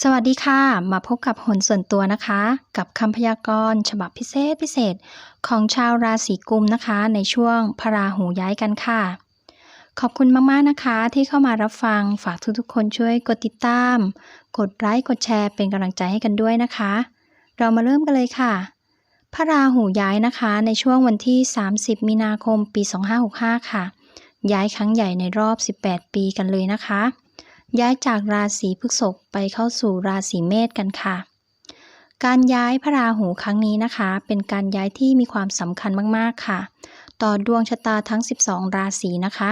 สวัสดีค่ะ มาพบกับหนส่วนตัวนะคะ กับคำพยากรณ์ ฉบับพิเศษพิเศษ ของชาวราศีกุมนะคะ ในช่วงพราหูย้ายกันค่ะ ขอบคุณมากๆนะคะ ที่เข้ามารับฟังฝากทุกๆคนช่วยกดติดตาม กดไลค์กดแชร์เป็นกำลังใจให้กันด้วยนะคะ เรามาเริ่มกันเลยค่ะพระราหูย้ายนะคะในช่วงวันที่ 30 มีนาคมปี 2565 ค่ะ ย้ายครั้งใหญ่ในรอบ 18 ปีกันเลยนะคะ ย้ายจากราศีพฤษภไปเข้าสู่ราศีเมษกันค่ะ การย้ายพระราหูครั้งนี้นะคะ เป็นการย้ายที่มีความสำคัญมากๆค่ะ ต่อดวงชะตาทั้ง 12 ราศีนะคะ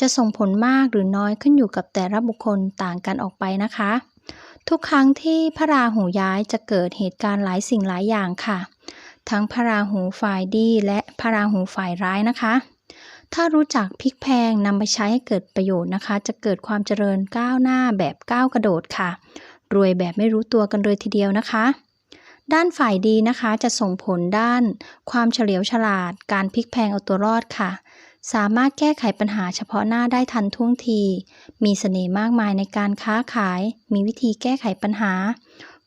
จะส่งผลมากหรือน้อยขึ้นอยู่กับแต่ละบุคคลต่างกันออกไปนะคะ ทุกครั้งที่พระราหูย้ายจะเกิดเหตุการณ์หลายสิ่งหลายอย่างค่ะ ทั้งพระราหูฝ่ายดีและพระราหูฝ่ายร้ายนะคะ ถ้ารู้จักพลิกแพลงนำไปใช้ให้เกิดประโยชน์นะคะ จะเกิดความเจริญก้าวหน้าแบบก้าวกระโดดค่ะ รวยแบบไม่รู้ตัวกันเลยทีเดียวนะคะ ด้านฝ่ายดีนะคะจะส่งผลด้าน ความเฉลียวฉลาด การพลิกแพลงเอาตัวรอดค่ะ สามารถแก้ไขปัญหาเฉพาะหน้าได้ทันท่วงที มีเสน่ห์มากมายในการค้าขาย มีวิธีแก้ไขปัญหา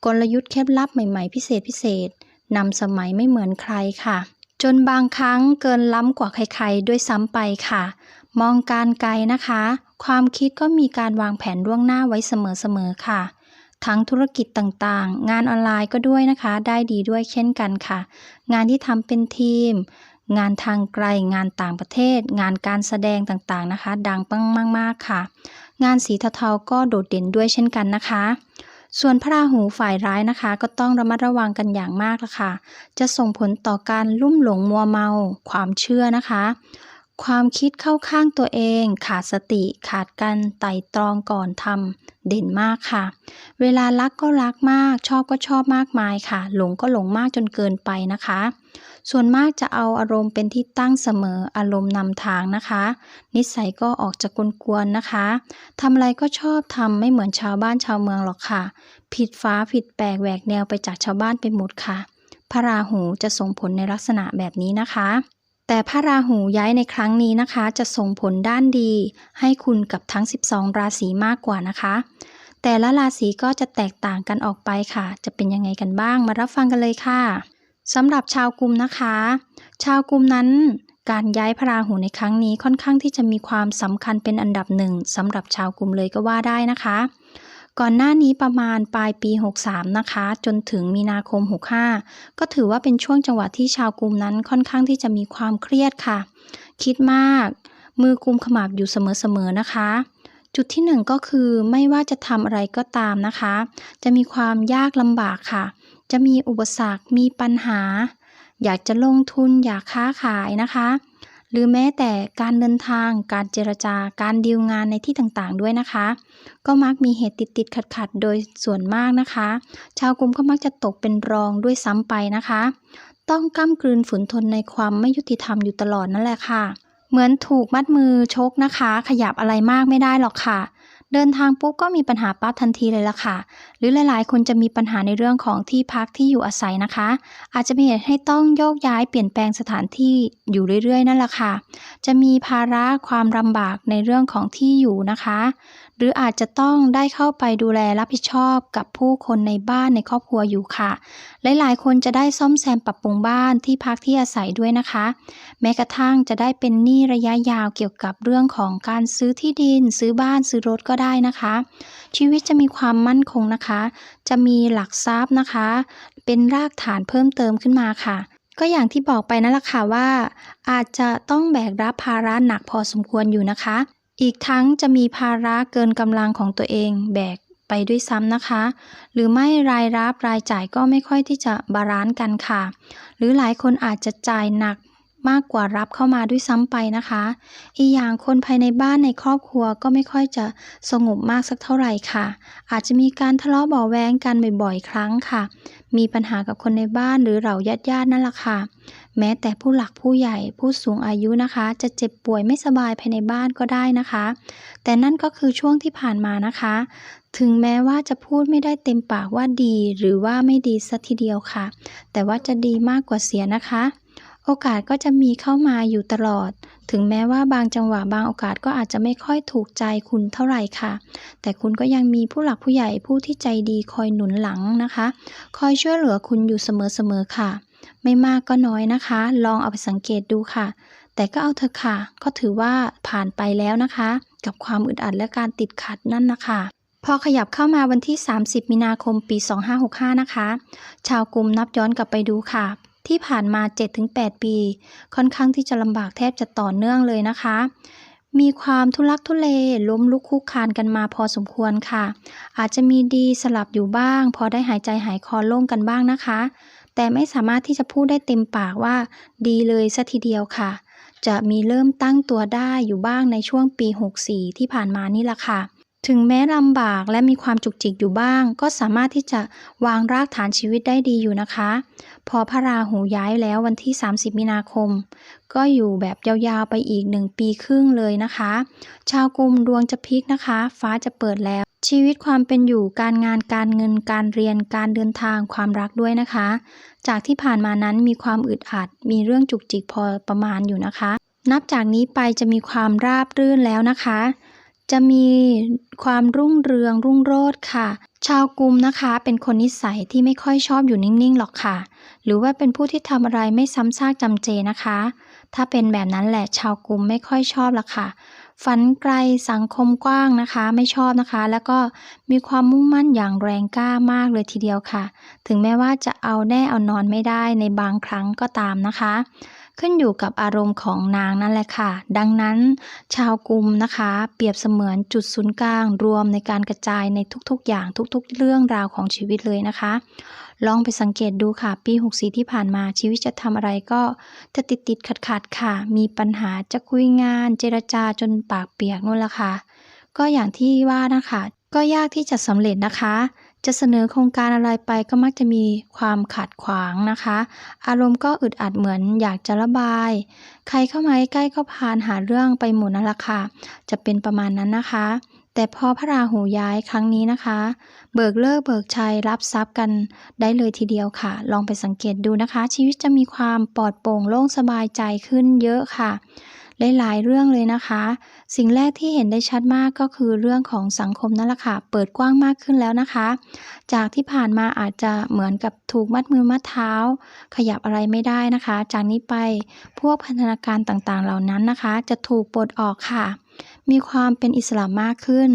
กลยุทธ์เคล็ดลับใหม่ ๆ พิเศษพิเศษนำสมัยไม่เหมือนใครค่ะ จนบางครั้งเกินล้ำกว่าใครๆ ด้วยซ้ำไปค่ะ มองการไกลนะคะ ความคิดก็มีการวางแผนล่วงหน้าไว้เสมอๆค่ะ ทั้งธุรกิจต่างๆ งานออนไลน์ก็ด้วยนะคะ ได้ดีด้วยเช่นกันค่ะ งานที่ทำเป็นทีม งานทางไกล งานต่างประเทศ งานการแสดงต่างๆนะคะ ดังปังมากๆค่ะ งานสีเทาๆก็โดดเด่นด้วยเช่นกันนะคะ ส่วนพระราหูฝ่ายร้ายนะคะ ก็ต้องระมัดระวังกันอย่างมากละค่ะ จะส่งผลต่อการลุ่มหลงมัวเมา ความเชื่อนะคะ ความคิดเข้าข้างตัวเอง ขาดสติขาดการไต่ตรองก่อนทำเด่นมากค่ะ เวลารักก็รักมาก ชอบก็ชอบมากมายค่ะ หลงก็หลงมากจนเกินไปนะคะ ส่วนมากจะเอาอารมณ์เป็นที่ตั้งเสมออารมณ์นำทางนะคะ นิสัยก็ออกจะกวนๆนะคะทำอะไรก็ชอบทำไม่เหมือนชาวบ้านชาวเมืองหรอกค่ะ ผิดฟ้าผิดแปลกแหวกแนวไปจากชาวบ้านไปหมดค่ะ พระราหูจะส่งผลในลักษณะแบบนี้นะคะแต่พระราหูย้ายในครั้งนี้นะคะ จะส่งผลด้านดี ให้คุณกับทั้ง 12 ราศีมากกว่านะคะ แต่ละราศีก็จะแตกต่างกันออกไปค่ะ จะเป็นยังไงกันบ้างมารับฟังกันเลยค่ะ สำหรับชาวกุมนะคะ ชาวกุมนั้นการย้ายพระราหูในครั้งนี้ค่อนข้างที่จะมีความสำคัญเป็นอันดับหนึ่งสำหรับชาวกุมเลยก็ว่าได้นะคะ ก่อนหน้านี้ประมาณปลายปี 63 นะคะ จนถึงมีนาคม 65 ก็ถือว่าเป็นช่วงจังหวะที่ชาวกุมนั้นค่อนข้างที่จะมีความเครียดค่ะ คิดมาก มือกุมขมับอยู่เสมอๆนะคะจุดที่หนึ่งก็คือไม่ว่าจะทำอะไรก็ตามนะคะ จะมีความยากลำบากค่ะ จะมีอุปสรรค มีปัญหา อยากจะลงทุน อยากค้าขายนะคะ หรือแม้แต่การเดินทาง การเจรจา การดีลงานในที่ต่างๆ ด้วยนะคะ ก็มักมีเหตุติดติดขัดขัดโดยส่วนมากนะคะ ชาวกลุ่มก็มักจะตกเป็นรองด้วยซ้ำไปนะคะ ต้องก้ากลืนฝืนทนในความไม่ยุติธรรมอยู่ตลอดนั่นแหละค่ะ เหมือนถูกมัดมือชกนะคะ ขยับอะไรมากไม่ได้หรอกค่ะ เดินทางปุ๊บก็มีปัญหาปั๊บทันทีเลยล่ะค่ะ หรือหลายๆ คนจะมีปัญหาในเรื่องของที่พักที่อยู่อาศัยนะคะ อาจจะมีเหตุให้ต้องโยกย้ายเปลี่ยนแปลงสถานที่อยู่เรื่อยๆ นั่นแหละค่ะ จะมีภาระความลำบากในเรื่องของที่อยู่นะคะ หรืออาจจะต้องได้เข้าไปดูแลรับผิดชอบกับผู้คนในบ้านในครอบครัวอยู่ค่ะ หลายๆ คนจะได้ซ่อมแซมปรับปรุงบ้านที่พักที่อาศัยด้วยนะคะ แม้กระทั่งจะได้เป็นหนี้ระยะยาวเกี่ยวกับเรื่องของการซื้อที่ดิน ซื้อบ้านซื้อรถก็ได้นะคะ ชีวิตจะมีความมั่นคงนะคะ จะมีหลักทรัพย์นะคะ เป็นรากฐานเพิ่มเติมขึ้นมาค่ะ ก็อย่างที่บอกไปนั่นแหละค่ะว่า อาจจะต้องแบกรับภาระหนักพอสมควรอยู่นะคะ อีกทั้งจะมีภาระเกินกำลังของตัวเองแบกไปด้วยซ้ำนะคะ หรือไม่รายรับรายจ่ายก็ไม่ค่อยที่จะบาลานซ์กันค่ะ หรือหลายคนอาจจะจ่ายหนัก มากกว่ารับเข้ามาด้วยซ้ำไปนะคะ อีกอย่างคนภายในบ้านในครอบครัวก็ไม่ค่อยจะสงบมากสักเท่าไหร่ค่ะ อาจจะมีการทะเลาะเบาแวงกันบ่อยๆ ครั้งค่ะ มีปัญหากับคนในบ้านหรือเหล่าญาติๆนั่นแหละค่ะ แม้แต่ผู้หลักผู้ใหญ่ผู้สูงอายุนะคะ จะเจ็บป่วยไม่สบายภายในบ้านก็ได้นะคะ แต่นั่นก็คือช่วงที่ผ่านมานะคะ ถึงแม้ว่าจะพูดไม่ได้เต็มปากว่าดี หรือว่าไม่ดีสัทีเดียวค่ะ แต่ว่าจะดีมากกว่าเสียนะคะ โอกาสก็จะมีเข้ามาอยู่ตลอด ถึงแม้ว่าบางจังหวะบางโอกาสก็อาจจะไม่ค่อยถูกใจคุณเท่าไหร่ค่ะ แต่คุณก็ยังมีผู้หลักผู้ใหญ่ผู้ที่ใจดีคอยหนุนหลังนะคะ คอยช่วยเหลือคุณอยู่เสมอๆค่ะ ไม่มากก็น้อยนะคะ ลองเอาไปสังเกตดูค่ะ แต่ก็เอาเถอะค่ะ ก็ถือว่าผ่านไปแล้วนะคะ กับความอึดอัดและการติดขัดนั่นนะคะพอขยับเข้ามาวันที่ 30 มีนาคม ปี 2565 นะคะ ชาวกลุ่มนับย้อนกลับไปดูค่ะ ที่ผ่านมา 7-8 ปี ค่อนข้างที่จะลำบากแทบจะต่อเนื่องเลยนะคะ มีความทุลักทุเลล้มลุกคุกคานกันมาพอสมควรค่ะ อาจจะมีดีสลับอยู่บ้าง พอได้หายใจหายคอโล่งกันบ้างนะคะ แต่ไม่สามารถที่จะพูดได้เต็มปากว่าดีเลยสัทีเดียวค่ะ จะมีเริ่มตั้งตัวได้อยู่บ้างในช่วงปี 64 ที่ผ่านมานี่แหละค่ะ ถึงแม้ลำบากและมีความจุกจิกอยู่บ้าง ก็สามารถที่จะวางรากฐานชีวิตได้ดีอยู่นะคะ พอพระราหูย้ายแล้ววันที่ 30 มีนาคม ก็อยู่แบบยาวๆไปอีก1ปีครึ่งเลยนะคะ ชาวกลุ่มดวงจะพลิกนะคะ ฟ้าจะเปิดแล้ว ชีวิตความเป็นอยู่การงานการเงินการเรียนการเดินทางความรักด้วยนะคะ จากที่ผ่านมานั้นมีความอึดอัด มีเรื่องจุกจิกพอประมาณอยู่นะคะ นับจากนี้ไปจะมีความราบรื่นแล้วนะคะ จะมีความรุ่งเรืองรุ่งโรจน์ค่ะ ชาวกลุ่มนะคะ เป็นคนนิสัยที่ไม่ค่อยชอบอยู่นิ่งๆหรอกค่ะ หรือว่าเป็นผู้ที่ทำอะไรไม่ซ้ำซากจำเจนะคะ ถ้าเป็นแบบนั้นแหละชาวกลุ่มไม่ค่อยชอบละค่ะ ฝันไกลสังคมกว้างนะคะไม่ชอบนะคะ แล้วก็มีความมุ่งมั่นอย่างแรงกล้ามากเลยทีเดียวค่ะ ถึงแม้ว่าจะเอาแน่เอานอนไม่ได้ในบางครั้งก็ตามนะคะ ขึ้นอยู่กับอารมณ์ของนางนั่นแหละค่ะ ดังนั้น ชาวกลุ่มนะคะ เปรียบเสมือนจุดศูนย์กลางรวมในการกระจายในทุกๆ อย่างทุกๆ เรื่องราวของชีวิตเลยนะคะ ลองไปสังเกตดูค่ะ ปี 64 ที่ผ่านมาชีวิตจะทำอะไรก็จะติดติดขัดขัดค่ะ มีปัญหาจะคุยงาน เจรจาจนปากเปียกนู่นละค่ะ ก็อย่างที่ว่านะคะ ก็ยากที่จะสำเร็จนะคะ จะเสนอโครงการอะไรไปก็มักจะมีความขัดขวางนะคะ อารมณ์ก็อึดอัดเหมือนอยากจะระบาย ใครเข้ามาใกล้ก็พานหาเรื่องไปหมดนั่นละค่ะ จะเป็นประมาณนั้นนะคะ แต่พอพระราหูย้ายครั้งนี้นะคะ เบิกเลิกเบิกชัยรับทรัพย์กันได้เลยทีเดียวค่ะ ลองไปสังเกตดูนะคะ ชีวิตจะมีความปลอดโปร่งโล่งสบายใจขึ้นเยอะค่ะหลายๆเรื่องเลยนะคะ สิ่งแรกที่เห็นได้ชัดมากก็คือเรื่องของสังคมนั่นแหละค่ะ เปิดกว้างมากขึ้นแล้วนะคะ จากที่ผ่านมาอาจจะเหมือนกับถูกมัดมือมัดเท้า ขยับอะไรไม่ได้นะคะ จากนี้ไปพวกพันธนาการต่างๆเหล่านั้นนะคะ จะถูกปลดออกค่ะ มีความเป็นอิสระมากขึ้น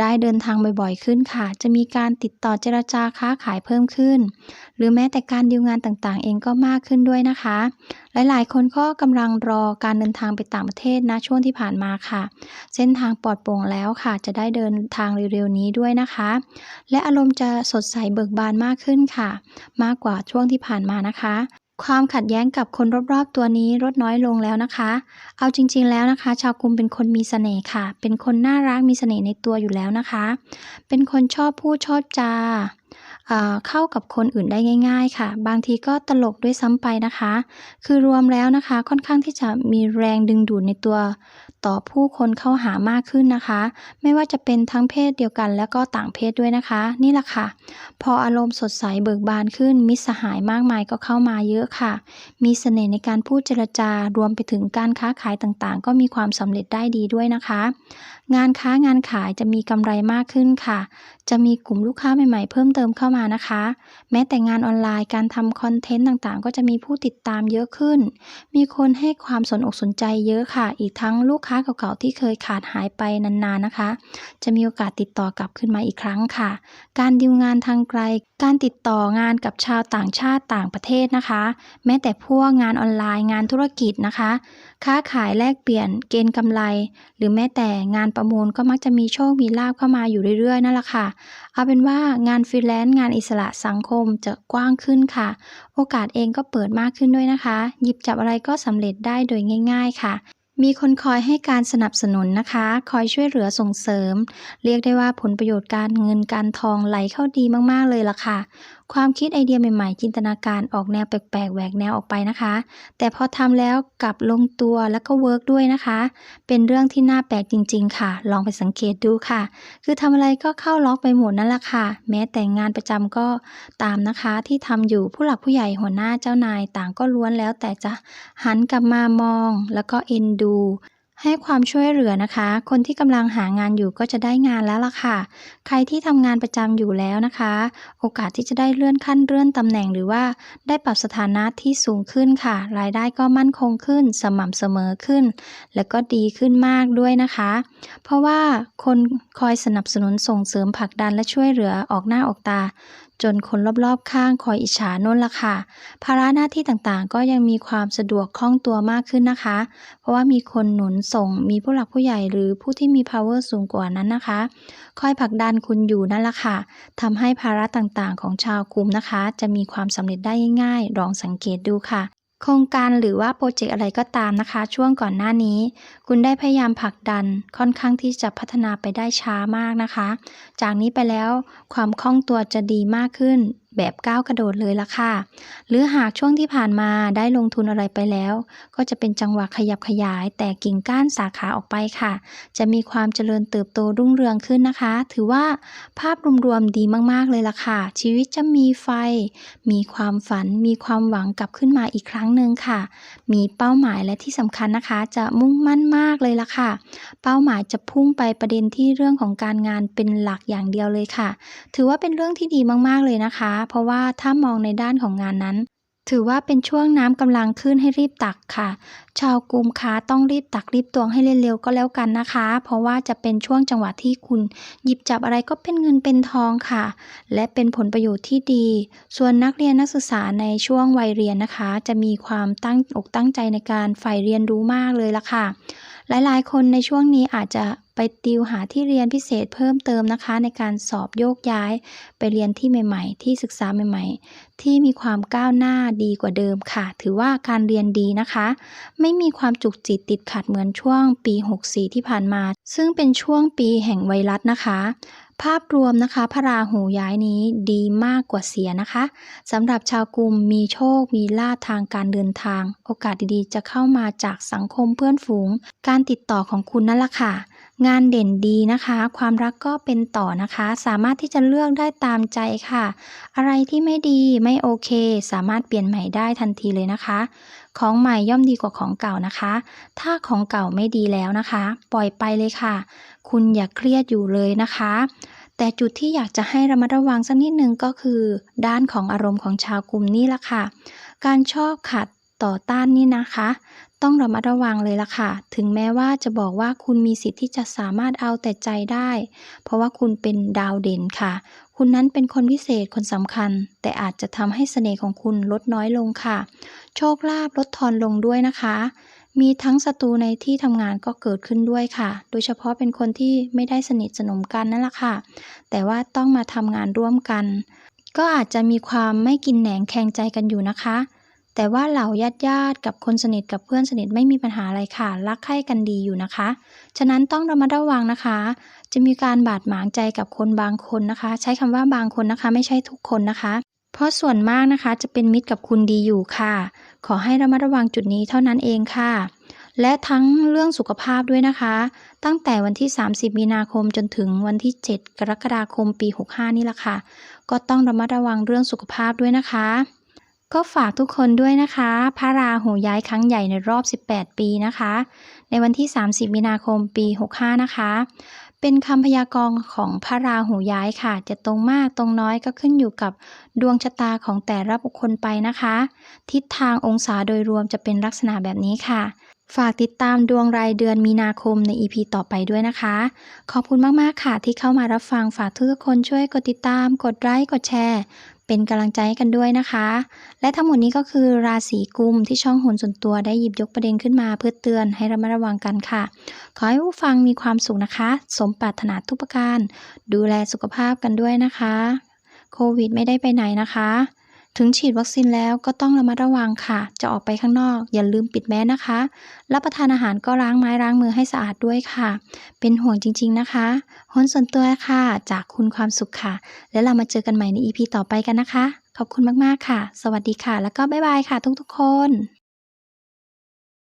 ได้เดินทางบ่อยๆขึ้นค่ะ จะมีการติดต่อเจรจาค้าขายเพิ่มขึ้น หรือแม้แต่การดีลงานต่างๆ เองก็มากขึ้นด้วยนะคะ หลายๆ คนก็กำลังรอการเดินทางไปต่างประเทศนะช่วงที่ผ่านมาค่ะ เส้นทางปลอดโปร่งแล้วค่ะ จะได้เดินทางเร็วๆนี้ด้วยนะคะ และอารมณ์จะสดใสเบิกบานมากขึ้นค่ะ มากกว่าช่วงที่ผ่านมานะคะ ความขัดแย้งกับคนรอบๆตัวนี้ลดน้อยลงแล้วนะคะ เอาจริงๆแล้วนะคะ ชาวกุมเป็นคนมีเสน่ห์ค่ะ เป็นคนน่ารักมีเสน่ห์ในตัวอยู่แล้วนะคะ เป็นคนชอบพูดชอบจา เข้ากับคนอื่นได้ง่าย ๆ ค่ะ บางทีก็ตลกด้วยซ้ำไปนะคะ คือรวมแล้วนะคะค่อนข้างที่จะมีแรงดึงดูดในตัวต่อผู้คนเข้าหามากขึ้นนะคะ ไม่ว่าจะเป็นทั้งเพศเดียวกัน และก็ต่างเพศด้วยนะคะ นี่แหละค่ะ พออารมณ์สดใสเบิกบานขึ้น มิสหายมากมายก็เข้ามาเยอะค่ะ มีเสน่ห์ในการพูดเจรจารวมไปถึงการค้าขายต่างๆ ก็มีความสำเร็จได้ดีด้วยนะคะ งานค้างานขายจะมีกำไรมากขึ้นค่ะ จะมีกลุ่มลูกค้าใหม่ๆ เพิ่มเติมเข้ามานะคะ แม้แต่งานออนไลน์การทำคอนเทนต์ต่างๆ ก็จะมีผู้ติดตามเยอะขึ้น มีคนให้ความสนอกสนใจเยอะค่ะ อีกทั้งลูกค้าเก่าๆที่เคยขาดหายไปนานๆนะคะ จะมีโอกาสติดต่อกลับขึ้นมาอีกครั้งค่ะ การดีลงานทางไกล การติดต่องานกับชาวต่างชาติต่างประเทศนะคะ แม้แต่พวกงานออนไลน์งานธุรกิจนะคะ ค้าขายแลกเปลี่ยนเกณฑ์กำไร หรือแม้แต่งานประมูลก็มักจะมีโชคมีลาบเข้ามาอยู่เรื่อยๆนั่นแหละค่ะ เอาเป็นว่างานฟรีแลนซ์งานอิสระสังคมจะกว้างขึ้นค่ะ โอกาสเองก็เปิดมากขึ้นด้วยนะคะ หยิบจับอะไรก็สำเร็จได้โดยง่าย ๆ ค่ะมีคนคอยให้การสนับสนุนนะคะ คอยช่วยเหลือส่งเสริม เรียกได้ว่าผลประโยชน์การเงินการทองไหลเข้าดีมากๆเลยล่ะค่ะ ความคิดไอเดียใหม่ๆ จินตนาการออกแนวแปลกๆแหวกแนวออกไปนะคะ แต่พอทำแล้วกลับลงตัวแล้วก็เวิร์กด้วยนะคะ เป็นเรื่องที่น่าแปลกจริง ๆ ค่ะ ลองไปสังเกตดูค่ะ คือทำอะไรก็เข้าล็อกไปหมดนั่นแหละค่ะ แม้แต่งานประจำก็ตามนะคะที่ทำอยู่ผู้หลักผู้ใหญ่หัวหน้าเจ้านายต่างก็ล้วนแล้วแต่จะหันกลับมามองแล้วก็เอ็นดู ให้ความช่วยเหลือนะคะ คนที่กำลังหางานอยู่ก็จะได้งานแล้วล่ะค่ะ ใครที่ทำงานประจำอยู่แล้วนะคะ โอกาสที่จะได้เลื่อนขั้นเลื่อนตำแหน่งหรือว่าได้ปรับสถานะที่สูงขึ้นค่ะ รายได้ก็มั่นคงขึ้น สม่ำเสมอขึ้น และก็ดีขึ้นมากด้วยนะคะ เพราะว่าคนคอยสนับสนุนส่งเสริมผลักดันและช่วยเหลือออกหน้าออกตา จนคนรอบๆข้างคอยอิจฉาน่นละค่ะ ภาระหน้าที่ต่างๆ ก็ยังมีความสะดวกคล่องตัวมากขึ้นนะคะ เพราะว่ามีคนหนุนส่งมีผู้หลักผู้ใหญ่หรือผู้ที่มี power สูงกว่านั้นนะคะ คอยผลักดันคุณอยู่นั่นละค่ะทำให้ภาระต่างๆ ของชาวกลุ่มนะคะ จะมีความสำเร็จได้ง่ายๆลองสังเกตดูค่ะ โครงการหรือว่าโปรเจกต์อะไรก็ตามนะคะ ช่วงก่อนหน้านี้ คุณได้พยายามผลักดันค่อนข้างที่จะพัฒนาไปได้ช้ามากนะคะ จากนี้ไปแล้วความคล่องตัวจะดีมากขึ้นแบบก้าวกระโดดเลยละค่ะ หรือหากช่วงที่ผ่านมาได้ลงทุนอะไรไปแล้ว ก็จะเป็นจังหวะขยับขยาย แต่กิ่งก้านสาขาออกไปค่ะ จะมีความเจริญเติบโตรุ่งเรืองขึ้นนะคะ ถือว่าภาพรวมๆดีมากๆเลยล่ะค่ะ ชีวิตจะมีไฟ มีความฝัน มีความหวังกลับขึ้นมาอีกครั้งหนึ่งค่ะ มีเป้าหมายและที่สำคัญนะคะ จะมุ่งมั่นมากเลยล่ะค่ะ เป้าหมายจะพุ่งไปประเด็นที่เรื่องของการงานเป็นหลักอย่างเดียวเลยค่ะ ถือว่าเป็นเรื่องที่ดีมากๆเลยนะคะเพราะว่าถ้ามองในด้านของงานนั้น ถือว่าเป็นช่วงน้ำกำลังขึ้นให้รีบตักค่ะ ชาวกลุ่มค้าต้องรีบตักรีบตวงให้เร็วๆก็แล้วกันนะคะ เพราะว่าจะเป็นช่วงจังหวะที่คุณ หยิบจับอะไรก็เป็นเงินเป็นทองค่ะ และเป็นผลประโยชน์ที่ดี ส่วนนักเรียนนักศึกษาในช่วงวัยเรียนนะคะ จะมีความตั้งอกตั้งใจในการใฝ่เรียนรู้มากเลยละค่ะ หลายๆ คนในช่วงนี้อาจจะ ไปติวหาที่เรียนพิเศษเพิ่มเติมนะคะ ในการสอบโยกย้าย ไปเรียนที่ใหม่ ๆ ที่ศึกษาใหม่ ๆ ที่มีความก้าวหน้าดีกว่าเดิมค่ะ ถือว่าการเรียนดีนะคะ ไม่มีความจุกจิตติดขัดเหมือนช่วงปี 64 ที่ผ่านมา ซึ่งเป็นช่วงปีแห่งไวรัสนะคะภาพรวมนะคะ พระราหูย้ายนี้ดีมากกว่าเสียนะคะสำหรับชาวกลุ่มมีโชค มีลาภทางการเดินทาง โอกาสดีๆ จะเข้ามาจากสังคมเพื่อนฝูง การติดต่อของคุณนั่นแหละค่ะ งานเด่นดีนะคะ ความรักก็เป็นต่อนะคะ สามารถที่จะเลือกได้ตามใจค่ะ อะไรที่ไม่ดีไม่โอเค สามารถเปลี่ยนใหม่ได้ทันทีเลยนะคะ ของใหม่ย่อมดีกว่าของเก่านะคะ ถ้าของเก่าไม่ดีแล้วนะคะ ปล่อยไปเลยค่ะ คุณอย่าเครียดอยู่เลยนะคะ แต่จุดที่อยากจะให้ระมัดระวังสักนิดนึงก็คือ ด้านของอารมณ์ของชาวกลุ่มนี้ละค่ะ การชอบขัดต่อต้านนี่นะคะ ต้องระมัดระวังเลยล่ะค่ะ ถึงแม้ว่าจะบอกว่าคุณมีสิทธิ์ที่จะสามารถเอาแต่ใจได้ เพราะว่าคุณเป็นดาวเด่นค่ะ คุณนั้นเป็นคนพิเศษคนสำคัญ แต่อาจจะทำให้เสน่ห์ของคุณลดน้อยลงค่ะ โชคลาภลดทอนลงด้วยนะคะ มีทั้งศัตรูในที่ทำงานก็เกิดขึ้นด้วยค่ะ โดยเฉพาะเป็นคนที่ไม่ได้สนิทสนมกันนั่นแหละค่ะ แต่ว่าต้องมาทำงานร่วมกัน ก็อาจจะมีความไม่กินแหนงแข่งใจกันอยู่นะคะ แต่ว่าเหล่าญาติญาติๆกับคนสนิทกับเพื่อนสนิทไม่มีปัญหาอะไรค่ะ รักใคร่กันดีอยู่นะคะ ฉะนั้นต้องระมัดระวังนะคะ จะมีการบาดหมางใจกับคนบางคนนะคะ ใช้คำว่าบางคนนะคะ ไม่ใช่ทุกคนนะคะ เพราะส่วนมากนะคะจะเป็นมิตรกับคุณดีอยู่ค่ะ ขอให้ระมัดระวังจุดนี้เท่านั้นเองค่ะและทั้งเรื่องสุขภาพด้วยนะคะ ตั้งแต่วันที่ 30 มีนาคมจนถึงวันที่ 7 กรกฎาคมปี 65 นี่แหละค่ะ ก็ต้องระมัดระวังเรื่องสุขภาพด้วยนะคะ ก็ฝากทุกคนด้วยนะคะ พระราหูย้ายครั้งใหญ่ในรอบ 18 ปีนะคะ ในวันที่ 30 มีนาคมปี 65 นะคะ เป็นคำพยากรณ์ของพระราหูย้ายค่ะ จะตรงมากตรงน้อยก็ขึ้นอยู่กับดวงชะตาของแต่ละบุคคลไปนะคะ ทิศทางองศาโดยรวมจะเป็นลักษณะแบบนี้ค่ะฝากติดตามดวงรายเดือนมีนาคมใน EP ต่อไปด้วยนะคะ ขอบคุณมาก ๆ ค่ะที่เข้ามารับฟังฝากทุกคนช่วยกดติดตาม กดไลค์ กดแชร์ เป็นกำลังใจให้กันด้วยนะคะ และทั้งหมดนี้ก็คือราศีกุมที่ช่องโหนส่วนตัวได้หยิบยกประเด็นขึ้นมาเพื่อเตือนให้ระมัดระวังกันค่ะ ขอให้ผู้ฟังมีความสุขนะคะ สมปรารถนาทุกประการ ดูแลสุขภาพกันด้วยนะคะ โควิดไม่ได้ไปไหนนะคะ ถึงฉีดวัคซีนแล้วก็ต้องระมัดระวังค่ะ จะออกไปข้างนอก อย่าลืมปิดแมสนะคะ รับประทานอาหารก็ล้างไม้ล้างมือให้สะอาดด้วยค่ะ เป็นห่วงจริง ๆนะคะโหนส่วนตัวค่ะ จากคุณความสุขค่ะ แล้วเรามาเจอกันใหม่ใน EP ต่อไปกันนะคะ ขอบคุณมากๆค่ะ สวัสดีค่ะ แล้วก็บ๊ายบายค่ะทุกๆคน